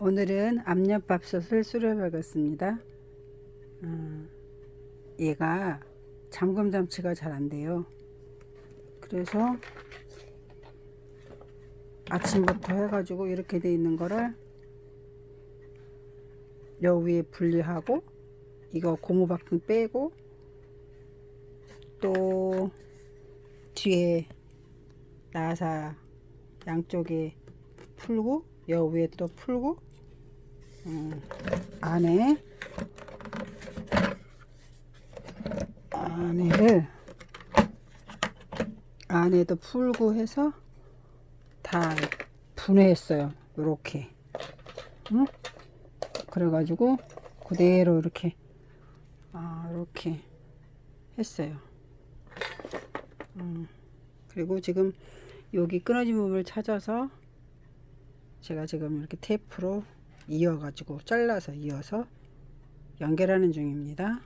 오늘은 압력밥솥을 수료해보겠습니다. 음, 얘가 잠금 장치가 잘 안 돼요. 그래서 아침부터 해가지고 이렇게 돼 있는 거를 여 위에 분리하고 이거 고무바퀴 빼고 또 뒤에 나사 양쪽에 풀고 여 위에 또 풀고 음, 안에 안에를 안에도 풀고 해서 다 분해했어요. 요렇게. 응? 그래가지고 그대로 이렇게 아 이렇게 했어요. 음, 그리고 지금 여기 끊어진 부분을 찾아서 제가 지금 이렇게 테이프로 이어가지고 잘라서 이어서 연결하는 중입니다.